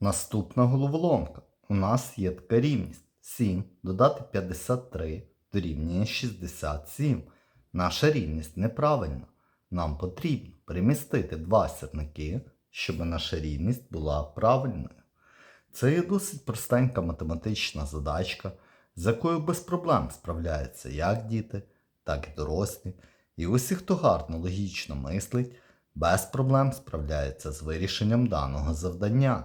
Наступна головоломка. У нас є така рівність. 7 додати 53 дорівнює 67. Наша рівність неправильна. Нам потрібно перемістити два сірники, щоб наша рівність була правильною. Це є досить простенька математична задачка, з якою без проблем справляються як діти, так і дорослі. І усі, хто гарно логічно мислить, без проблем справляється з вирішенням даного завдання.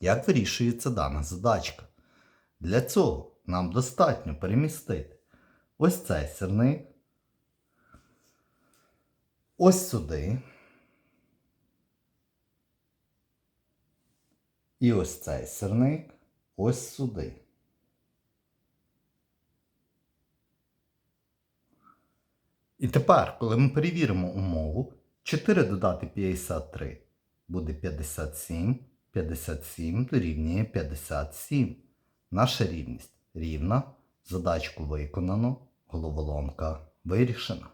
Як вирішується дана задачка? Для цього нам достатньо перемістити ось цей сірник, ось сюди. І ось цей сирник ось сюди. І тепер, коли ми перевіримо умову, 4 додати 53 буде 57, 57 дорівнює 57. Наша рівність рівна, задачку виконано, головоломка вирішена.